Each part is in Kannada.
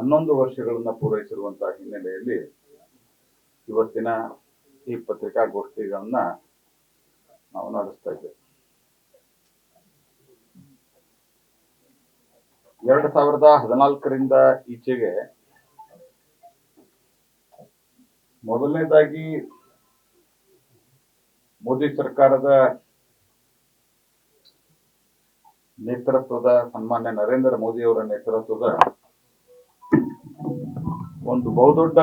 ಹನ್ನೊಂದು ವರ್ಷಗಳನ್ನ ಪೂರೈಸಿರುವಂತಹ ಹಿನ್ನೆಲೆಯಲ್ಲಿ ಇವತ್ತಿನ ಈ ಪತ್ರಿಕಾಗೋಷ್ಠಿಗಳನ್ನ ನಾವು ನಡೆಸ್ತಾ ಇದ್ದೇವೆ. ಎರಡು ಸಾವಿರದ ಹದಿನಾಲ್ಕರಿಂದ ಈಚೆಗೆ ಮೊದಲನೇದಾಗಿ ಮೋದಿ ಸರ್ಕಾರದ ನೇತೃತ್ವದ ಸನ್ಮಾನ್ಯ ನರೇಂದ್ರ ಮೋದಿ ಅವರ ನೇತೃತ್ವದ ಒಂದು ಬಹುದೊಡ್ಡ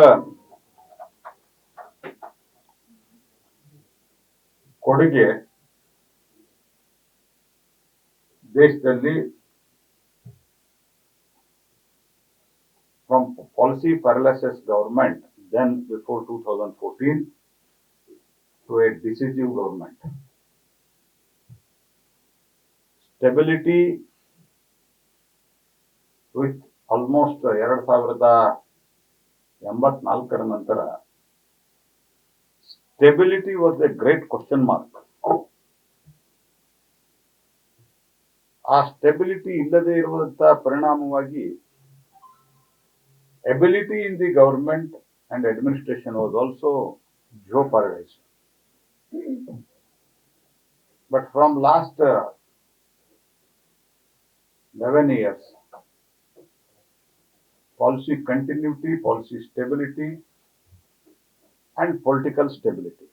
ಕೊಡುಗೆ ದೇಶದಲ್ಲಿ from policy paralysis government then before 2014 to a decisive government. Stability with almost ಎರಡು ಸಾವಿರದ ಎಂಬತ್ನಾಲ್ಕರ ನಂತರ stability was a great question mark ಆ ಸ್ಟೆಬಿಲಿಟಿ ಇಲ್ಲದೆ ಇರುವಂತಹ ಪರಿಣಾಮವಾಗಿ ability in the government and administration was also Joe paradise but from last eleven years policy continuity, policy stability, and political stability.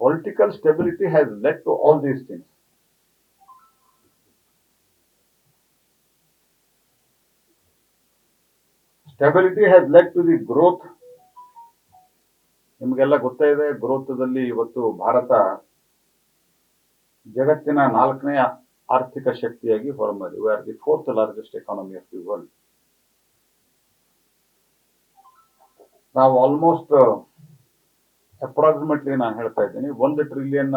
Political stability has led to all these things. Stability has led to the growth ನಿಮಗೆಲ್ಲ ಗೊತ್ತೇ ಇದೆ ಗ್ರೋತ್ದಲ್ಲಿ ಇವತ್ತು ಭಾರತ ಜಗತ್ತಿನ ನಾಲ್ಕನೇ ಆರ್ಥಿಕ ಶಕ್ತಿಯಾಗಿ ಹೊರಬಂದಿದೆ we are the fourth largest economy of the world ನಾವು ಆಲ್ಮೋಸ್ಟ್ ಅಪ್ರಾಕ್ಸಿಮೇಟ್ಲಿ ನಾನು ಹೇಳ್ತಾ ಇದ್ದೀನಿ, ಒಂದು ಟ್ರಿಲಿಯನ್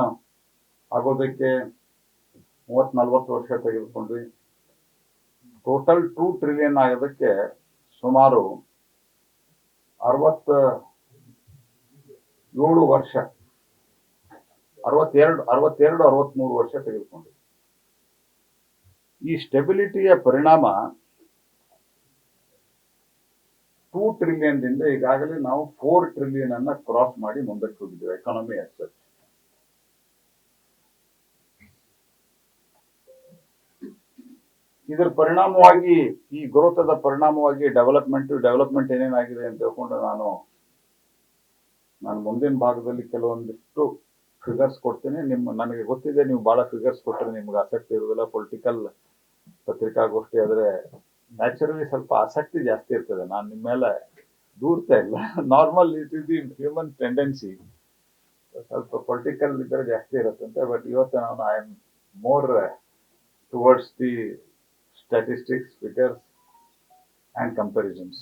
ಆಗೋದಕ್ಕೆ ಮೂವತ್ ನಲ್ವತ್ತು ವರ್ಷ ತೆಗೆದುಕೊಂಡ್ವಿ. ಟೋಟಲ್ ಟೂ ಟ್ರಿಲಿಯನ್ ಆಗೋದಕ್ಕೆ ಸುಮಾರು ಅರವತ್ತ, ಏಳು ವರ್ಷ, ಅರವತ್ತೆರಡು ಅರವತ್ತೆರಡು ಅರವತ್ಮೂರು ವರ್ಷ ತೆಗೆದುಕೊಂಡ್ವಿ. ಈ ಸ್ಟೆಬಿಲಿಟಿಯ ಪರಿಣಾಮ ಟೂ ಟ್ರಿಲಿಯನ್ ದಿಂದ ಈಗಾಗಲೇ ನಾವು ಫೋರ್ ಟ್ರಿಲಿಯನ್ ಅನ್ನ ಕ್ರಾಸ್ ಮಾಡಿ ಮುಂದಕ್ಕೆ ಹೋಗಿದ್ದೇವೆ ಎಕಾನಮಿ ಸಚ್ ಇದರ ಪರಿಣಾಮವಾಗಿ, ಈ ಗ್ರೋತದ ಪರಿಣಾಮವಾಗಿ ಡೆವಲಪ್ಮೆಂಟ್ ಡೆವಲಪ್ಮೆಂಟ್ ಏನೇನಾಗಿದೆ ಅಂತ ಹೇಳ್ಕೊಂಡು ನಾನು ನಾನು ಮುಂದಿನ ಭಾಗದಲ್ಲಿ ಕೆಲವೊಂದಿಷ್ಟು ಫಿಗರ್ಸ್ ಕೊಡ್ತೀನಿ. ನಿಮ್ಮ, ನನಗೆ ಗೊತ್ತಿದೆ, ನೀವು ಬಹಳ ಫಿಗರ್ಸ್ ಕೊಟ್ಟರೆ ನಿಮ್ಗೆ ಆಸಕ್ತಿ ಇರುವುದಿಲ್ಲ. ಪೊಲಿಟಿಕಲ್ ಪತ್ರಿಕಾಗೋಷ್ಠಿ ಆದ್ರೆ ನ್ಯಾಚುರಲಿ ಸ್ವಲ್ಪ ಆಸಕ್ತಿ ಜಾಸ್ತಿ ಇರ್ತದೆ. ನಾನು ನಿಮ್ಮ ಮೇಲೆ ದೂರ್ತಾ ಇಲ್ಲ. Normal it is the human tendency ಸ್ವಲ್ಪ ಪೊಲಿಟಿಕಲ್ ಇದ್ರೆ ಜಾಸ್ತಿ ಇರುತ್ತಂತೆ ಬಟ್ ಇವತ್ತು ನಾನು I am more towards the statistics figures and comparisons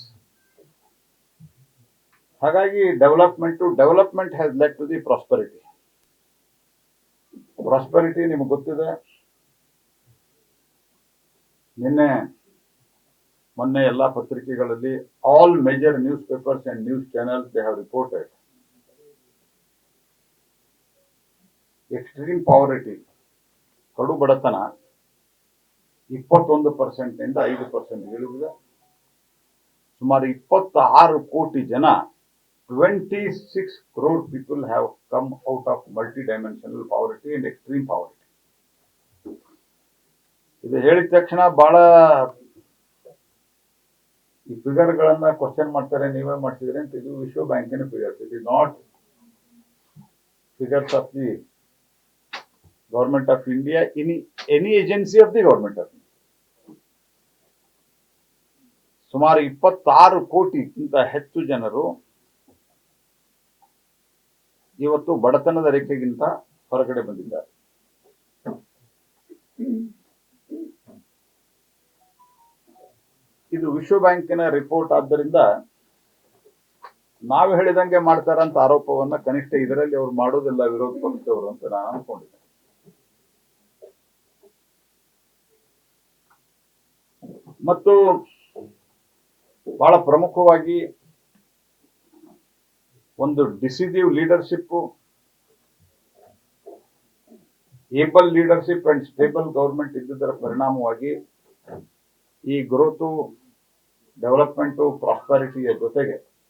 ಹಾಗಾಗಿ development development has led to the prosperity prosperity ನಿಮಗೆ ಗೊತ್ತಿದೆ. ನಿನ್ನೆ ಮೊನ್ನೆ ಎಲ್ಲಾ ಪತ್ರಿಕೆಗಳಲ್ಲಿ all major newspapers and news channels they have reported extreme poverty ಕಡು ಬಡತನ ಇಪ್ಪತ್ತೊಂದು ಪರ್ಸೆಂಟ್ನಿಂದ ಐದು ಪರ್ಸೆಂಟ್ ಇಳಿದಿದೆ ಸುಮಾರು ಇಪ್ಪತ್ತಾರು ಕೋಟಿ ಜನ twenty six crore people have come out of multidimensional poverty and extreme poverty ಇದು ಹೇಳಿದ ತಕ್ಷಣ ಬಹಳ ಈ ಫಿಗರ್ ಗಳನ್ನ ಕ್ವಶನ್ ಮಾಡ್ತಾರೆ, ನೀವೇ ಮಾಡ್ತಿದ್ರೆ ಅಂತ ಇದು ವಿಶ್ವ ಬ್ಯಾಂಕಿನ figures it is not figures of the government of India any any agency of the government of ಸುಮಾರು ಇಪ್ಪತ್ತಾರು ಕೋಟಿಗಿಂತ ಹೆಚ್ಚು ಜನರು ಇವತ್ತು ಬಡತನದ ರೇಖೆಗಿಂತ ಹೊರಗಡೆ ಬಂದಿದ್ದಾರೆ. ಇದು ವಿಶ್ವ ಬ್ಯಾಂಕಿನ ರಿಪೋರ್ಟ್. ಆದ್ದರಿಂದ ನಾವು ಹೇಳಿದಂಗೆ ಮಾಡ್ತಾರಂತ ಆರೋಪವನ್ನ ಕನಿಷ್ಠ ಇದರಲ್ಲಿ ಅವ್ರು ಮಾಡೋದಿಲ್ಲ ವಿರೋಧ ಪಕ್ಷದವರು ಅಂತ ನಾನು ಅನ್ಕೊಂಡಿದ್ದೆ. ಮತ್ತು ಬಹಳ ಪ್ರಮುಖವಾಗಿ ಒಂದು decisive leadership able leadership and stable government ಇದ್ದುದರ ಪರಿಣಾಮವಾಗಿ ಈ ಗ್ರೋತು ಡೆವಲಪ್ಮೆಂಟು ಪ್ರಾಸ್ಪರಿಟಿಯ ಜೊತೆಗೆ